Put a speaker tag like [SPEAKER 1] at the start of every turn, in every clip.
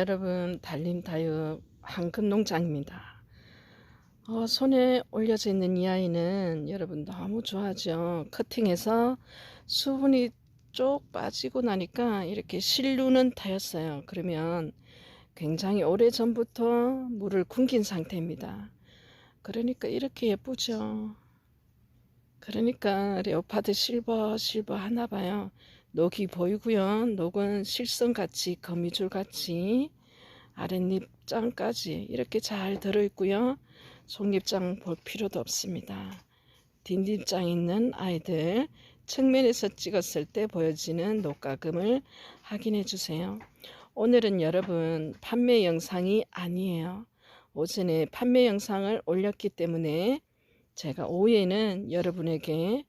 [SPEAKER 1] 여러분 달림다육 황금농장입니다. 어, 손에 올려져 있는 이 아이는 여러분 너무 좋아하죠. 커팅해서 수분이 쪽 빠지고 나니까 이렇게 실루는 타였어요. 그러면 굉장히 오래 전부터 물을 굶긴 상태입니다. 그러니까 이렇게 예쁘죠. 그러니까 레오파드 실버 실버 하나 봐요. 녹이 보이고요. 녹은 실선같이 거미줄같이 아랫잎장까지 이렇게 잘 들어있고요. 속잎장 볼 필요도 없습니다. 뒷잎장 있는 아이들 측면에서 찍었을 때 보여지는 녹가금을 확인해 주세요. 오늘은 여러분 판매 영상이 아니에요. 오전에 판매 영상을 올렸기 때문에 제가 오후에는 여러분에게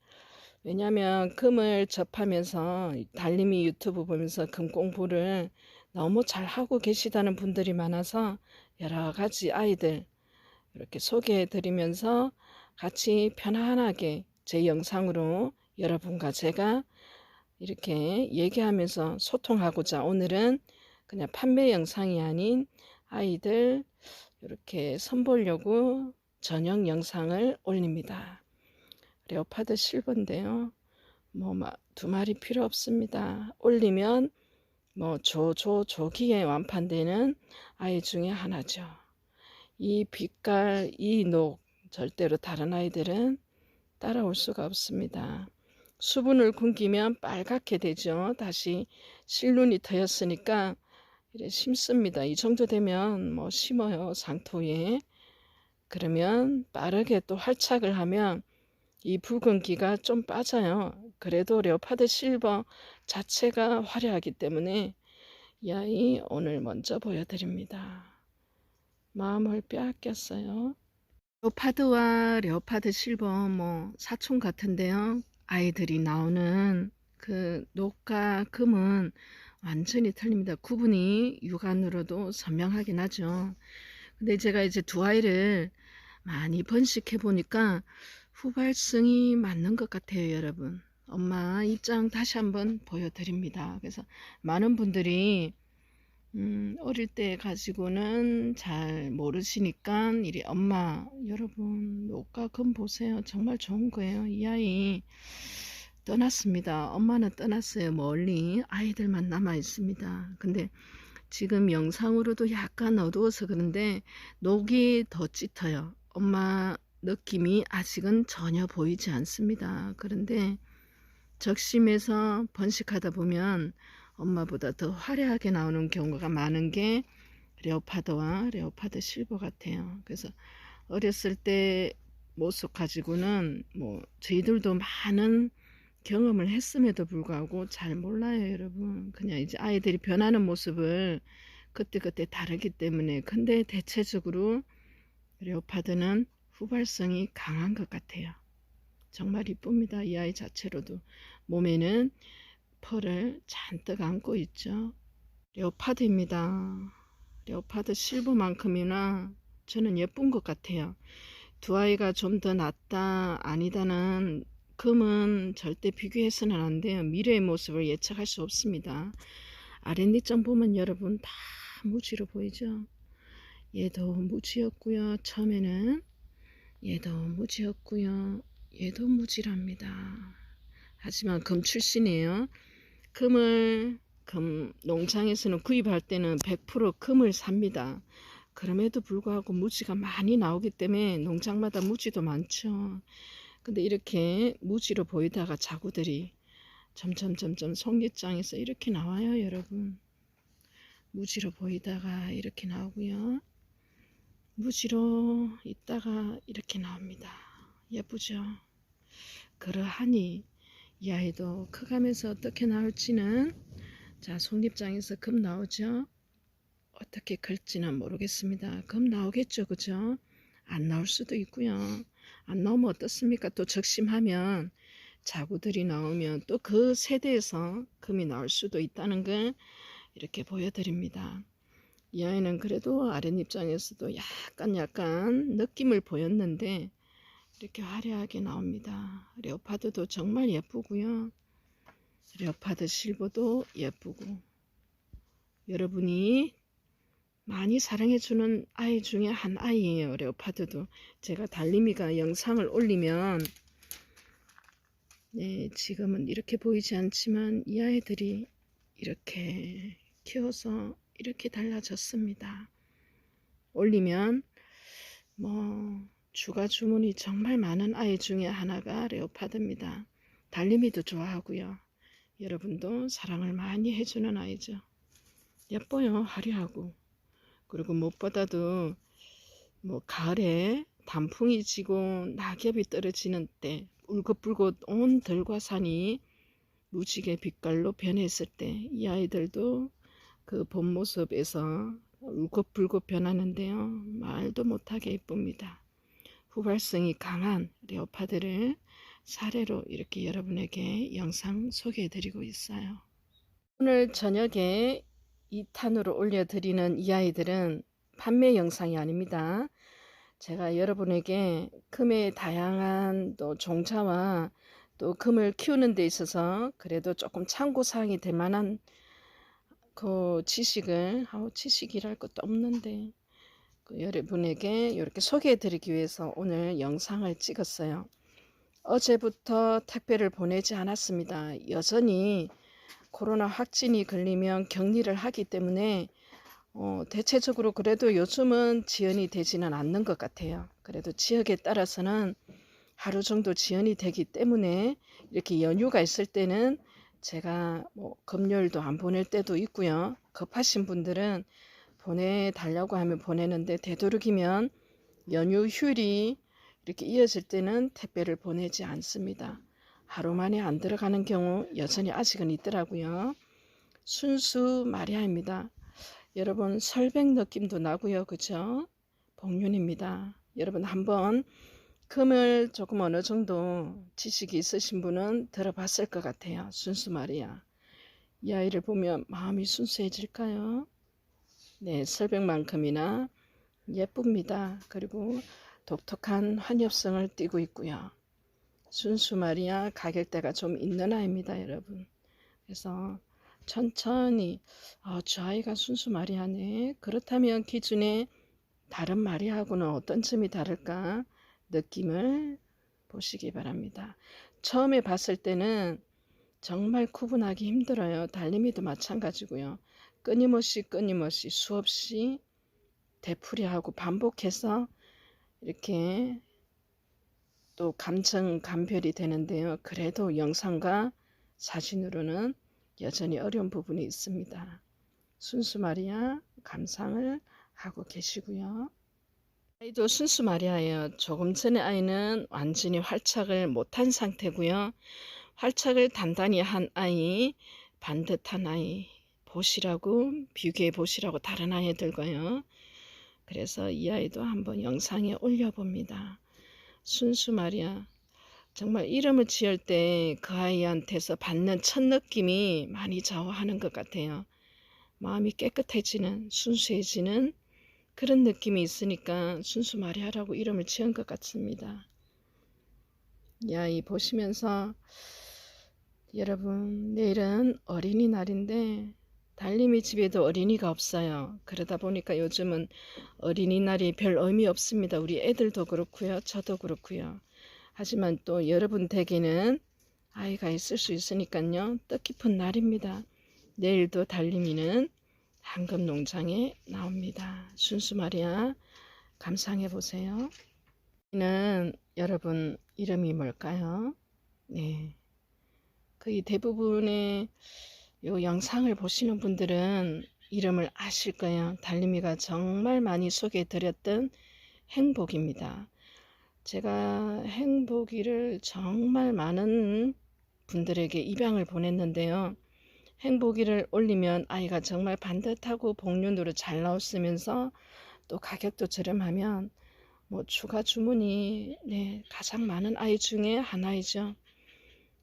[SPEAKER 1] 왜냐하면 금을 접하면서 달림이 유튜브 보면서 금 공부를 너무 잘 하고 계시다는 분들이 많아서 여러 가지 아이들 이렇게 소개해 드리면서 같이 편안하게 제 영상으로 여러분과 제가 이렇게 얘기하면서 소통하고자 오늘은 그냥 판매 영상이 아닌 아이들 이렇게 선보려고 전용 영상을 올립니다. 레오파드 실버인데요. 뭐 두 마리 필요 없습니다. 올리면 뭐 조조 조기에 완판되는 아이 중에 하나죠. 이 빛깔, 이 녹 절대로 다른 아이들은 따라올 수가 없습니다. 수분을 굶기면 빨갛게 되죠. 다시 실눈이 트였으니까 이래 심습니다. 이 정도 되면 뭐 심어요. 상토에. 그러면 빠르게 또 활착을 하면 이 붉은기가 좀 빠져요. 그래도 레오파드 실버 자체가 화려하기 때문에 이 아이 오늘 먼저 보여드립니다. 마음을 빼앗겼어요. 레오파드와 레오파드 실버 뭐 사촌 같은데요. 아이들이 나오는 그 녹과 금은 완전히 틀립니다. 구분이 육안으로도 선명하긴 하죠. 근데 제가 이제 두 아이를 많이 번식해 보니까 후발성이 맞는 것 같아요, 여러분. 엄마 입장 다시 한번 보여드립니다. 그래서 많은 분들이 음, 어릴 때 가지고는 잘 모르시니까 이리 엄마 여러분 녹과 금 보세요. 정말 좋은 거예요. 이 아이 떠났습니다. 엄마는 떠났어요. 멀리 아이들만 남아 있습니다. 근데 지금 영상으로도 약간 어두워서 그런데 녹이 더 짙어요. 엄마 느낌이 아직은 전혀 보이지 않습니다. 그런데 적심에서 번식하다 보면 엄마보다 더 화려하게 나오는 경우가 많은 게 레오파드와 레오파드 실버 같아요. 그래서 어렸을 때 모습 가지고는 뭐 저희들도 많은 경험을 했음에도 불구하고 잘 몰라요, 여러분. 그냥 이제 아이들이 변하는 모습을 그때그때 다르기 때문에 근데 대체적으로 레오파드는 후발성이 강한 것 같아요. 정말 이쁩니다. 이 아이 자체로도. 몸에는 펄을 잔뜩 안고 있죠. 레오파드입니다. 레오파드 실버만큼이나 저는 예쁜 것 같아요. 두 아이가 좀 더 낫다 아니다는 금은 절대 비교해서는 안 돼요. 미래의 모습을 예측할 수 없습니다. 아랫니점 보면 여러분 다 무지로 보이죠. 얘도 무지였고요. 처음에는 얘도 무지였고요. 얘도 무지랍니다. 하지만 금 출신이에요. 금을 금 농장에서는 구입할 때는 100% 금을 삽니다. 그럼에도 불구하고 무지가 많이 나오기 때문에 농장마다 무지도 많죠. 근데 이렇게 무지로 보이다가 자구들이 점점 점점 송잎장에서 이렇게 나와요, 여러분. 무지로 보이다가 이렇게 나오고요. 무지로 있다가 이렇게 나옵니다. 예쁘죠? 그러하니 이 아이도 커가면서 어떻게 나올지는 자 속립장에서 금 나오죠? 어떻게 클지는 모르겠습니다. 금 나오겠죠, 그죠? 안 나올 수도 있고요. 안 나오면 어떻습니까? 또 적심하면 자구들이 나오면 또 그 세대에서 금이 나올 수도 있다는 걸 이렇게 보여드립니다. 이 아이는 그래도 아랫 입장에서도 약간 약간 느낌을 보였는데 이렇게 화려하게 나옵니다. 레오파드도 정말 예쁘고요. 레오파드 실버도 예쁘고 여러분이 많이 사랑해주는 아이 중에 한 아이예요. 레오파드도 제가 달림이가 영상을 올리면 네, 지금은 이렇게 보이지 않지만 이 아이들이 이렇게 키워서 이렇게 달라졌습니다. 올리면 뭐 주가 주문이 정말 많은 아이 중에 하나가 레오파드입니다. 달림이도 좋아하고요. 여러분도 사랑을 많이 해주는 아이죠. 예뻐요. 화려하고. 그리고 무엇보다도 뭐 가을에 단풍이 지고 낙엽이 떨어지는 때 울긋불긋 온 들과 산이 무지개 빛깔로 변했을 때 이 아이들도 그 본 모습에서 울긋불긋 변하는데요. 말도 못하게 예쁩니다. 후발성이 강한 레오파드를 사례로 이렇게 여러분에게 영상 소개해 드리고 있어요. 오늘 저녁에 2탄으로 올려드리는 이 아이들은 판매 영상이 아닙니다. 제가 여러분에게 금의 다양한 또 종자와 또 금을 키우는 데 있어서 그래도 조금 참고사항이 될 만한 그 지식을 아우 지식이랄 것도 없는데 그 여러분에게 이렇게 소개해 드리기 위해서 오늘 영상을 찍었어요. 어제부터 택배를 보내지 않았습니다. 여전히 코로나 확진이 걸리면 격리를 하기 때문에 어, 대체적으로 그래도 요즘은 지연이 되지는 않는 것 같아요. 그래도 지역에 따라서는 하루 정도 지연이 되기 때문에 이렇게 연휴가 있을 때는 제가 뭐 금요일도 안 보낼 때도 있고요. 급하신 분들은 보내달라고 하면 보내는데 되도록이면 연휴 휴일이 이렇게 이어질 때는 택배를 보내지 않습니다. 하루 만에 안 들어가는 경우 여전히 아직은 있더라고요. 순수 마리아입니다. 여러분 설백 느낌도 나고요. 그죠? 복륜입니다. 여러분 한번 금을 조금 어느 정도 지식이 있으신 분은 들어봤을 것 같아요. 순수 마리아. 이 아이를 보면 마음이 순수해질까요? 네, 설백만큼이나 예쁩니다. 그리고 독특한 환엽성을 띠고 있고요. 순수 마리아 가격대가 좀 있는 아이입니다, 여러분. 그래서 천천히 아, 저 아이가 순수 마리아네. 그렇다면 기준에 다른 마리아하고는 어떤 점이 다를까 느낌을 보시기 바랍니다. 처음에 봤을 때는 정말 구분하기 힘들어요. 달림이도 마찬가지고요. 끊임없이 끊임없이 수없이 되풀이하고 반복해서 이렇게 또 감정 감별이 되는데요. 그래도 영상과 사진으로는 여전히 어려운 부분이 있습니다. 순수 마리아 감상을 하고 계시고요. 아이도 순수 마리아예요. 조금 전에 아이는 완전히 활착을 못한 상태고요. 활착을 단단히 한 아이, 반듯한 아이, 보시라고 비교해 보시라고 다른 아이들과요. 그래서 이 아이도 한번 영상에 올려봅니다. 순수 마리아 정말 이름을 지을 때 그 아이한테서 받는 첫 느낌이 많이 좌우하는 것 같아요. 마음이 깨끗해지는 순수해지는 그런 느낌이 있으니까 순수 마리아라고 이름을 지은 것 같습니다. 이 아이 보시면서 여러분 내일은 어린이날인데 달림이 집에도 어린이가 없어요. 그러다 보니까 요즘은 어린이날이 별 의미 없습니다. 우리 애들도 그렇고요. 저도 그렇고요. 하지만 또 여러분 댁에는 아이가 있을 수 있으니까요. 뜻깊은 날입니다. 내일도 달림이는 황금 농장에 나옵니다. 순수 마리아 감상해 보세요. 이는 여러분 이름이 뭘까요? 네. 거의 대부분의 요 영상을 보시는 분들은 이름을 아실 거예요. 달림이가 정말 많이 소개해 드렸던 행복입니다. 제가 행복이를 정말 많은 분들에게 입양을 보냈는데요. 행복이를 올리면 아이가 정말 반듯하고 복륜으로 잘 나왔으면서 또 가격도 저렴하면 뭐 추가 주문이 네, 가장 많은 아이 중에 하나이죠.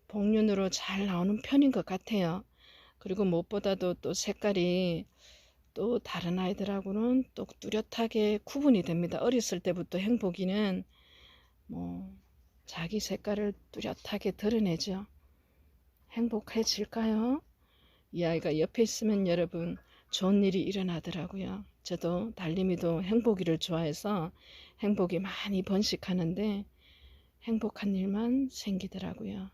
[SPEAKER 1] 복륜으로 잘 나오는 편인 것 같아요. 그리고 무엇보다도 또 색깔이 또 다른 아이들하고는 또 뚜렷하게 구분이 됩니다. 어렸을 때부터 행복이는 뭐 자기 색깔을 뚜렷하게 드러내죠. 행복해질까요? 이 아이가 옆에 있으면 여러분 좋은 일이 일어나더라고요. 저도 달림이도 행복이를 좋아해서 행복이 많이 번식하는데 행복한 일만 생기더라고요.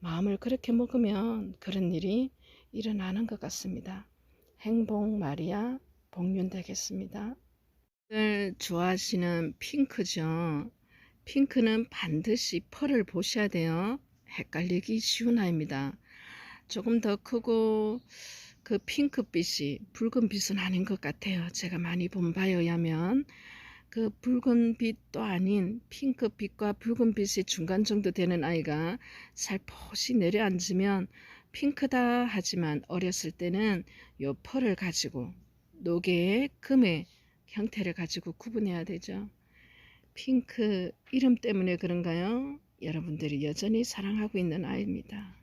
[SPEAKER 1] 마음을 그렇게 먹으면 그런 일이 일어나는 것 같습니다. 행복 마리아 복륜 되겠습니다. 늘 좋아하시는 핑크죠. 핑크는 반드시 펄을 보셔야 돼요. 헷갈리기 쉬운 아이입니다. 조금 더 크고 그 핑크빛이 붉은빛은 아닌 것 같아요. 제가 많이 본 바에 의하면 그 붉은빛도 아닌 핑크빛과 붉은빛이 중간 정도 되는 아이가 살포시 내려앉으면 핑크다 하지만 어렸을 때는 요 펄을 가지고 노개의 금의 형태를 가지고 구분해야 되죠. 핑크 이름 때문에 그런가요? 여러분들이 여전히 사랑하고 있는 아이입니다.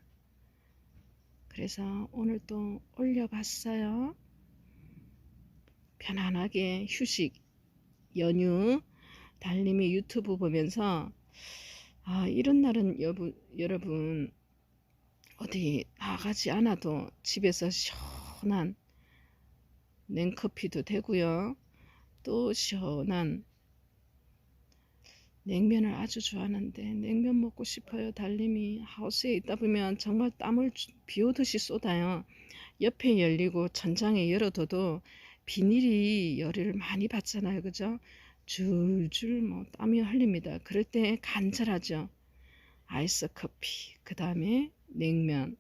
[SPEAKER 1] 그래서 오늘 또 올려봤어요. 편안하게 휴식, 연휴, 달님이 유튜브 보면서 아 이런 날은 여부, 여러분 어디 나가지 않아도 집에서 시원한 냉커피도 되고요. 또 시원한 냉면을 아주 좋아하는데 냉면 먹고 싶어요. 달님이 하우스에 있다 보면 정말 땀을 비 오듯이 쏟아요. 옆에 열리고 천장에 열어둬도 비닐이 열을 많이 받잖아요. 그죠? 줄줄 뭐 땀이 흘립니다. 그럴 때 간절하죠. 아이스 커피, 그 다음에 냉면,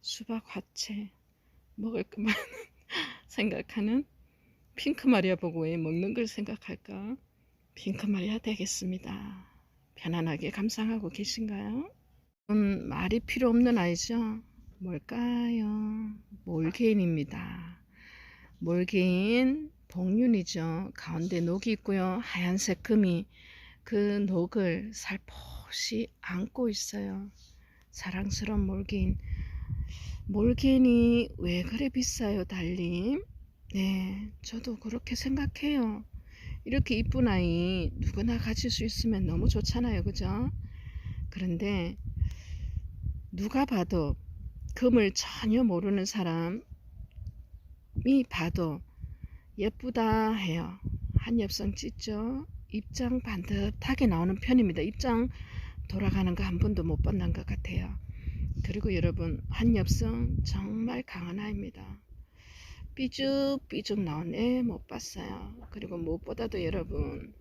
[SPEAKER 1] 수박 화채 먹을 것만 생각하는 핑크 마리아 보고 왜 먹는 걸 생각할까? 핑크 마리아 되겠습니다. 편안하게 감상하고 계신가요? 음, 말이 필요 없는 아이죠? 뭘까요? 몰개인입니다. 몰개인 복륜이죠. 가운데 녹이 있고요. 하얀색 금이 그 녹을 살포시 안고 있어요. 사랑스러운 몰개인. 몰개인이 왜 그래 비싸요, 달님? 네, 저도 그렇게 생각해요. 이렇게 이쁜 아이 누구나 가질 수 있으면 너무 좋잖아요. 그죠? 그런데 누가 봐도 금을 전혀 모르는 사람이 봐도 예쁘다 해요. 한엽성 찢죠? 입장 반듯하게 나오는 편입니다. 입장 돌아가는 거 한 번도 못 만난 것 같아요. 그리고 여러분 한엽성 정말 강한 아이입니다. 삐죽삐죽 나오네 못 봤어요. 그리고 무엇보다도 여러분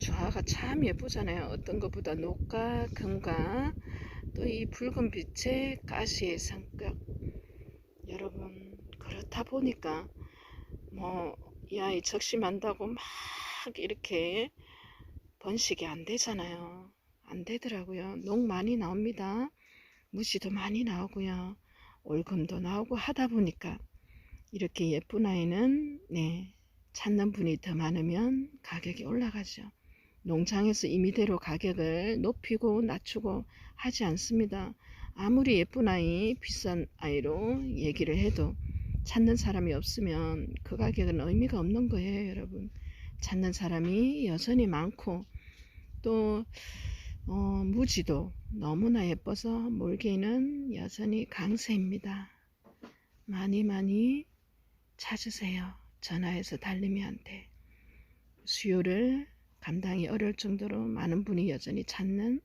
[SPEAKER 1] 조화가 참 예쁘잖아요. 어떤 것보다 녹과 금과 또 이 붉은 빛의 가시의 성격 여러분 그렇다 보니까 뭐 이 아이 적심한다고 막 이렇게 번식이 안 되잖아요. 안 되더라고요. 녹 많이 나옵니다. 무시도 많이 나오고요. 올금도 나오고 하다 보니까 이렇게 예쁜 아이는 네 찾는 분이 더 많으면 가격이 올라가죠. 농장에서 임의대로 가격을 높이고 낮추고 하지 않습니다. 아무리 예쁜 아이, 비싼 아이로 얘기를 해도 찾는 사람이 없으면 그 가격은 의미가 없는 거예요, 여러분. 찾는 사람이 여전히 많고 또 어, 무지도 너무나 예뻐서 몰개는 여전히 강세입니다. 많이 많이 찾으세요. 전화해서 달림이한테 수요를 감당이 어려울 정도로 많은 분이 여전히 찾는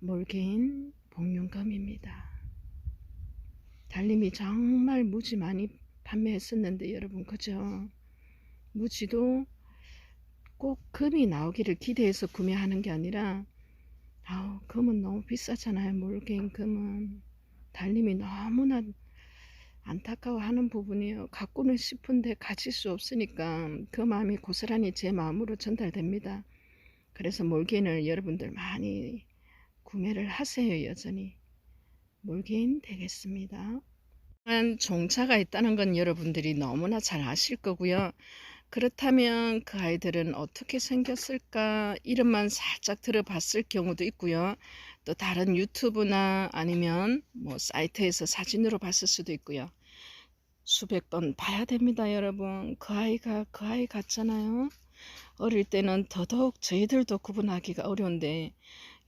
[SPEAKER 1] 몰개인 복륜검입니다. 달림이 정말 무지 많이 판매했었는데 여러분 그죠? 무지도 꼭 금이 나오기를 기대해서 구매하는 게 아니라 아우 금은 너무 비싸잖아요 몰개인 금은. 달님이 너무나 안타까워하는 부분이에요. 갖고는 싶은데 가질 수 없으니까 그 마음이 고스란히 제 마음으로 전달됩니다. 그래서 몰개인을 여러분들 많이 구매를 하세요 여전히. 몰개인 되겠습니다. 종차가 있다는 건 여러분들이 너무나 잘 아실 거고요 그렇다면 그 아이들은 어떻게 생겼을까 이름만 살짝 들어봤을 경우도 있고요. 또 다른 유튜브나 아니면 뭐 사이트에서 사진으로 봤을 수도 있고요. 수백 번 봐야 됩니다, 여러분. 그 아이가 그 아이 같잖아요. 어릴 때는 더더욱 저희들도 구분하기가 어려운데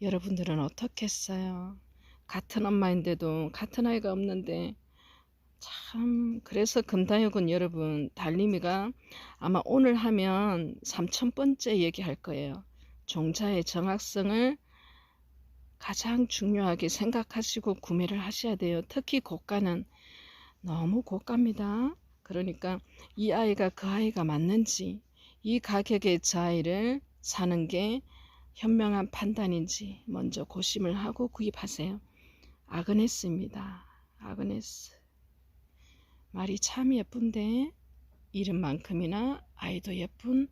[SPEAKER 1] 여러분들은 어떻겠어요? 같은 엄마인데도 같은 아이가 없는데 참 그래서 금다육은 여러분 달림이가 아마 오늘 하면 3천번째 얘기할 거예요. 종자의 정확성을 가장 중요하게 생각하시고 구매를 하셔야 돼요. 특히 고가는 너무 고가입니다. 그러니까 이 아이가 그 아이가 맞는지 이 가격에 저 아이를 사는 게 현명한 판단인지 먼저 고심을 하고 구입하세요. 아그네스입니다. 아그네스. 말이 참 예쁜데 이름만큼이나 아이도 예쁜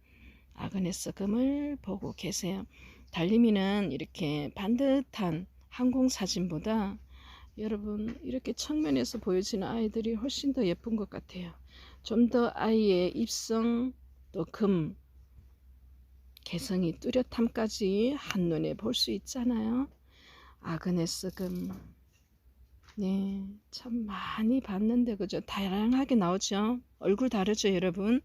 [SPEAKER 1] 아그네스 금을 보고 계세요. 달림이는 이렇게 반듯한 항공 사진보다 여러분 이렇게 측면에서 보여지는 아이들이 훨씬 더 예쁜 것 같아요. 좀 더 아이의 입성 또 금 개성이 뚜렷함까지 한눈에 볼 수 있잖아요. 아그네스 금. 네, 참 많이 봤는데 그죠? 다양하게 나오죠. 얼굴 다르죠, 여러분?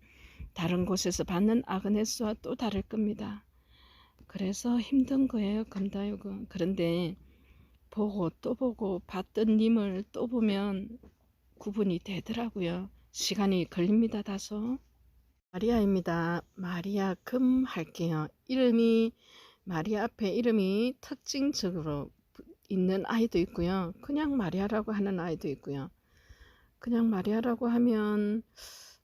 [SPEAKER 1] 다른 곳에서 받는 아그네스와 또 다를 겁니다. 그래서 힘든 거예요, 금다육은. 그런데 보고 또 보고 봤던 님을 또 보면 구분이 되더라고요. 시간이 걸립니다, 다소. 마리아입니다. 마리아 금 할게요. 이름이 마리아 앞에 이름이 특징적으로 있는 아이도 있고요. 그냥 마리아라고 하는 아이도 있고요. 그냥 마리아라고 하면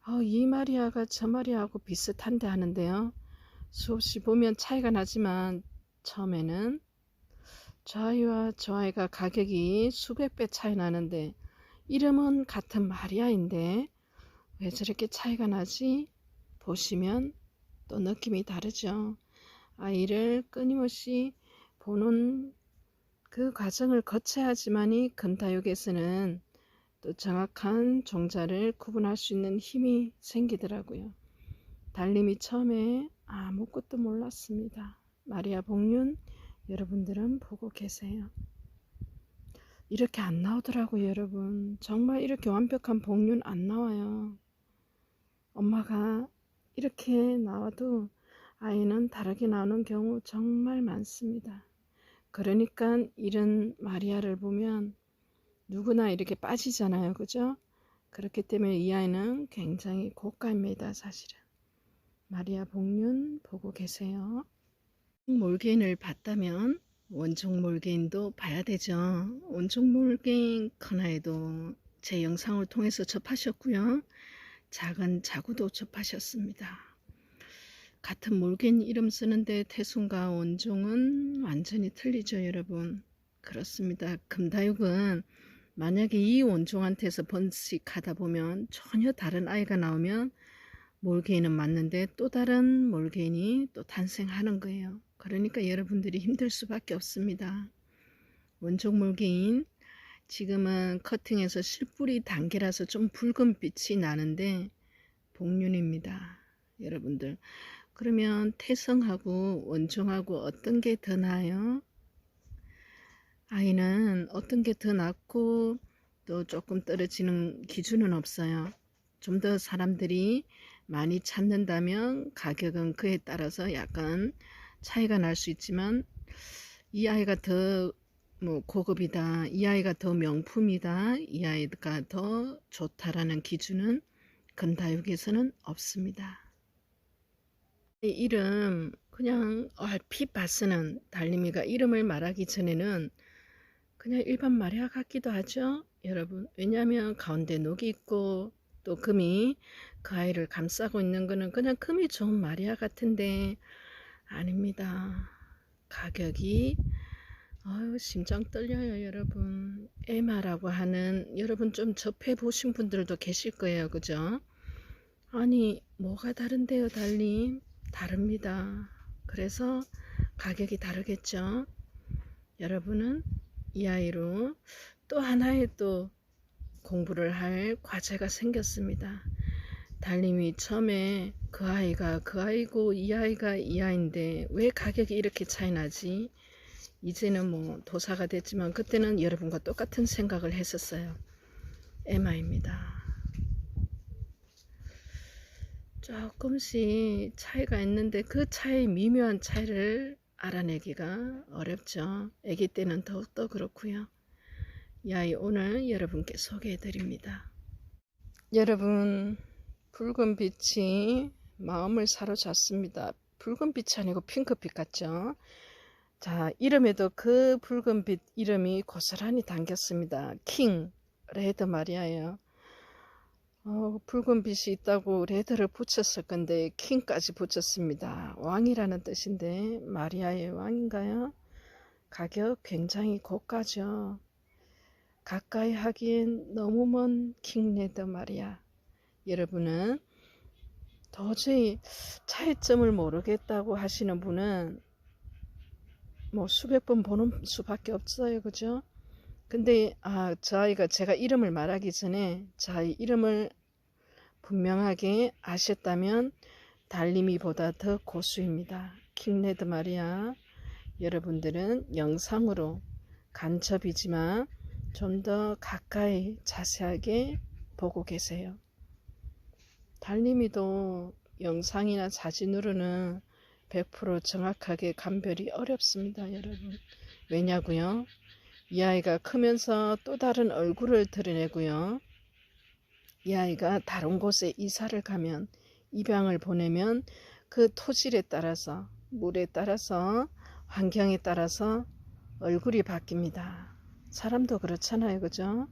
[SPEAKER 1] 어, 이 마리아가 저 마리아하고 비슷한데 하는데요. 수없이 보면 차이가 나지만 처음에는 저 아이와 저 아이가 가격이 수백 배 차이 나는데 이름은 같은 마리아인데 왜 저렇게 차이가 나지? 보시면 또 느낌이 다르죠. 아이를 끊임없이 보는 그 과정을 거쳐야지만이 금다육에서는 또 정확한 종자를 구분할 수 있는 힘이 생기더라고요. 달림이 처음에 아무것도 몰랐습니다. 마리아 복륜 여러분들은 보고 계세요. 이렇게 안 나오더라고요, 여러분. 정말 이렇게 완벽한 복륜 안 나와요. 엄마가 이렇게 나와도 아이는 다르게 나오는 경우 정말 많습니다. 그러니까 이런 마리아를 보면 누구나 이렇게 빠지잖아요. 그죠? 그렇기 때문에 이 아이는 굉장히 고가입니다. 사실은. 마리아 복륜 보고 계세요. 몰개인을 봤다면 원종 몰개인도 봐야 되죠. 원종 몰개인 커나에도 제 영상을 통해서 접하셨고요. 작은 자구도 접하셨습니다. 같은 몰개인 이름 쓰는데 태순과 원종은 완전히 틀리죠, 여러분. 그렇습니다. 금다육은 만약에 이 원종한테서 번식하다 보면 전혀 다른 아이가 나오면 몰개인은 맞는데 또 다른 몰개인이 또 탄생하는 거예요. 그러니까 여러분들이 힘들 수밖에 없습니다. 원종 몰개인 지금은 커팅해서 실뿌리 단계라서 좀 붉은 빛이 나는데 복륜입니다. 여러분들 그러면 태성하고 원종하고 어떤 게 더 나아요? 아이는 어떤 게 더 낫고 또 조금 떨어지는 기준은 없어요. 좀 더 사람들이 많이 찾는다면 가격은 그에 따라서 약간 차이가 날 수 있지만 이 아이가 더 뭐 고급이다, 이 아이가 더 명품이다, 이 아이가 더 좋다라는 기준은 근다육에서는 없습니다. 이 이름 그냥 얼핏 봤으는 달림이가 이름을 말하기 전에는 그냥 일반 마리아 같기도 하죠 여러분. 왜냐하면 가운데 녹이 있고 또 금이 그 아이를 감싸고 있는 거는 그냥 금이 좋은 마리아 같은데 아닙니다. 가격이 아유 심장 떨려요 여러분. 에마라고 하는 여러분 좀 접해 보신 분들도 계실 거예요 그죠? 아니 뭐가 다른데요 달님 다릅니다 그래서 가격이 다르겠죠 여러분은 이 아이로 또 하나의 또 공부를 할 과제가 생겼습니다. 달님이 처음에 그 아이가 그 아이고 이 아이가 이 아이인데 왜 가격이 이렇게 차이 나지? 이제는 뭐 도사가 됐지만 그때는 여러분과 똑같은 생각을 했었어요. 에마입니다. 조금씩 차이가 있는데 그 차이 미묘한 차이를 알아내기가 어렵죠. 아기 때는 더욱더 그렇고요. 이 아이 오늘 여러분께 소개해 드립니다. 여러분 붉은 빛이 마음을 사로잡습니다. 붉은 빛이 아니고 핑크빛 같죠? 자, 이름에도 그 붉은 빛 이름이 고스란히 담겼습니다. 킹, 레드 마리아예요. 어, 붉은 빛이 있다고 레드를 붙였을 건데 킹까지 붙였습니다. 왕이라는 뜻인데 마리아의 왕인가요? 가격 굉장히 고가죠. 가까이 하기엔 너무 먼 킹레드 마리아. 여러분은 도저히 차이점을 모르겠다고 하시는 분은 뭐 수백 번 보는 수밖에 없어요. 그죠? 근데 아, 저 아이가 제가 이름을 말하기 전에 저 아이 이름을 분명하게 아셨다면 달림이보다 더 고수입니다. 킹레드 마리아 여러분들은 영상으로 간첩이지만 좀 더 가까이 자세하게 보고 계세요. 달림이도 영상이나 사진으로는 100% 정확하게 감별이 어렵습니다, 여러분. 왜냐고요? 이 아이가 크면서 또 다른 얼굴을 드러내고요. 이 아이가 다른 곳에 이사를 가면 입양을 보내면 그 토질에 따라서 물에 따라서 환경에 따라서 얼굴이 바뀝니다. 사람도 그렇잖아요. 그죠?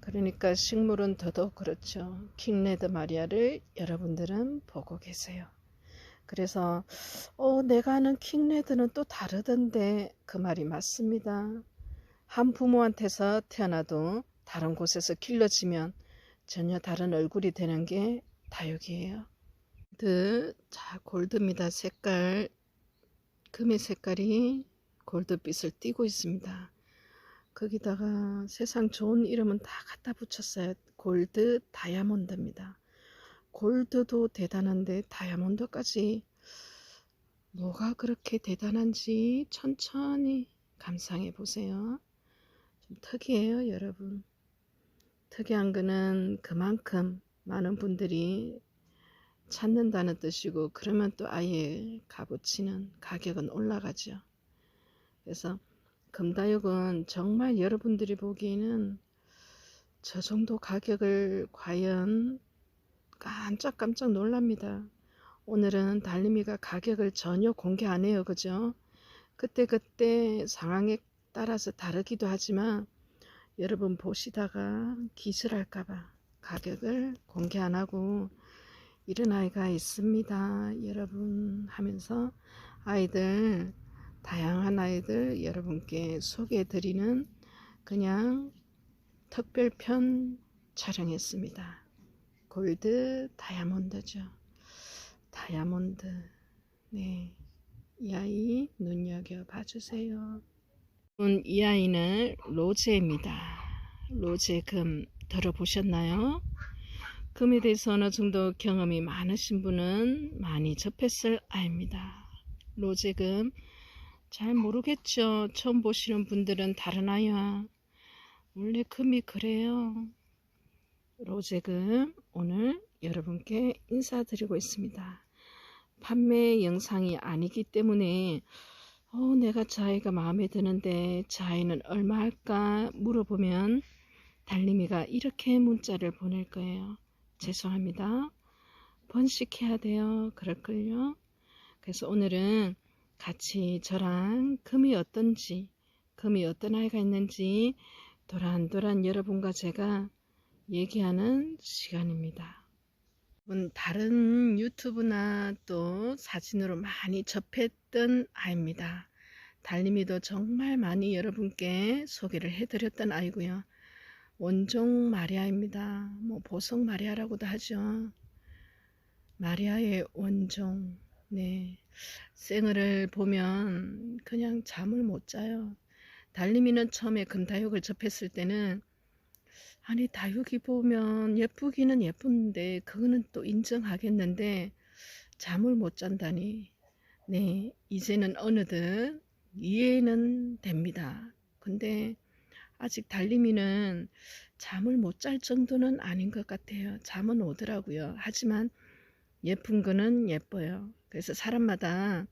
[SPEAKER 1] 그러니까 식물은 더더욱 그렇죠. 킹레드 마리아를 여러분들은 보고 계세요. 그래서 어, 내가 아는 킹레드는 또 다르던데 그 말이 맞습니다. 한 부모한테서 태어나도 다른 곳에서 길러지면 전혀 다른 얼굴이 되는 게 다육이에요. 자 골드입니다. 색깔 금의 색깔이 골드빛을 띠고 있습니다. 거기다가 세상 좋은 이름은 다 갖다 붙였어요. 골드 다이아몬드입니다. 골드도 대단한데 다이아몬드까지 뭐가 그렇게 대단한지 천천히 감상해 보세요. 좀 특이해요, 여러분. 특이한 거는 그만큼 많은 분들이 찾는다는 뜻이고 그러면 또 아예 값어치는 가격은 올라가죠. 그래서 금다육은 정말 여러분들이 보기에는 저 정도 가격을 과연 깜짝깜짝 놀랍니다. 오늘은 달림이가 가격을 전혀 공개 안 해요. 그죠? 그때그때 상황에 따라서 다르기도 하지만 여러분 보시다가 기술할까봐 가격을 공개 안 하고 이런 아이가 있습니다. 여러분 하면서 아이들 다양한 아이들 여러분께 소개해 드리는 그냥 특별편 촬영했습니다. 골드 다이아몬드죠. 다이아몬드. 네. 이 아이 눈여겨 봐주세요. 이 아이는 로제입니다. 로제 금 들어보셨나요? 금에 대해서 어느 정도 경험이 많으신 분은 많이 접했을 아이입니다. 로제 금 잘 모르겠죠. 처음 보시는 분들은 다른 아이야. 원래 금이 그래요. 로제 금 오늘 여러분께 인사드리고 있습니다. 판매 영상이 아니기 때문에 어, 내가 저 아이가 마음에 드는데 저 아이는 얼마 할까 물어보면 달림이가 이렇게 문자를 보낼 거예요. 죄송합니다. 번식해야 돼요. 그럴걸요. 그래서 오늘은 같이 저랑 금이 어떤지, 금이 어떤 아이가 있는지 도란도란 여러분과 제가 얘기하는 시간입니다. 다른 유튜브나 또 사진으로 많이 접했던 아이입니다. 달림이도 정말 많이 여러분께 소개를 해드렸던 아이고요. 원종 마리아입니다. 뭐 보석 마리아라고도 하죠. 마리아의 원종. 네. 생을 보면 그냥 잠을 못 자요. 달림이는 처음에 금다육을 접했을 때는 아니 다육이 보면 예쁘기는 예쁜데 그거는 또 인정하겠는데 잠을 못 잔다니 네 이제는 어느덧 이해는 됩니다 근데 아직 달림이는 잠을 못 잘 정도는 아닌 것 같아요 잠은 오더라고요 하지만 예쁜 거는 예뻐요. 그래서 사람마다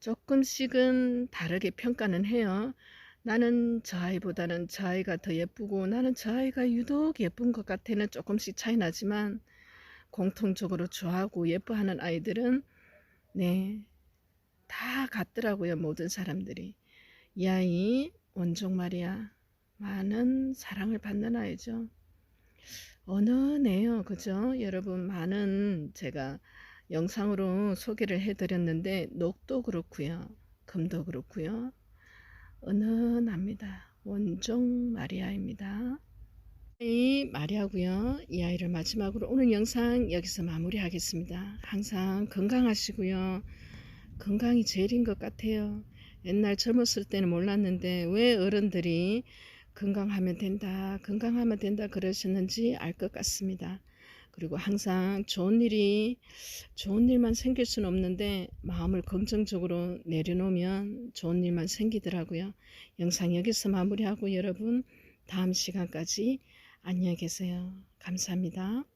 [SPEAKER 1] 조금씩은 다르게 평가는 해요. 나는 저 아이보다는 저 아이가 더 예쁘고 나는 저 아이가 유독 예쁜 것 같아는 조금씩 차이 나지만 공통적으로 좋아하고 예뻐하는 아이들은 네, 다 같더라고요. 모든 사람들이. 이 아이 원종 말이야. 많은 사랑을 받는 아이죠. 언어네요. 그죠? 여러분 많은 제가 영상으로 소개를 해드렸는데 녹도 그렇고요. 금도 그렇고요. 은은합니다. 원종 마리아입니다. 이 마리아고요. 이 아이를 마지막으로 오늘 영상 여기서 마무리하겠습니다. 항상 건강하시고요. 건강이 제일인 것 같아요. 옛날 젊었을 때는 몰랐는데 왜 어른들이 건강하면 된다, 건강하면 된다 그러셨는지 알 것 같습니다. 그리고 항상 좋은 일이 좋은 일만 생길 수는 없는데 마음을 긍정적으로 내려놓으면 좋은 일만 생기더라고요. 영상 여기서 마무리하고 여러분 다음 시간까지 안녕히 계세요. 감사합니다.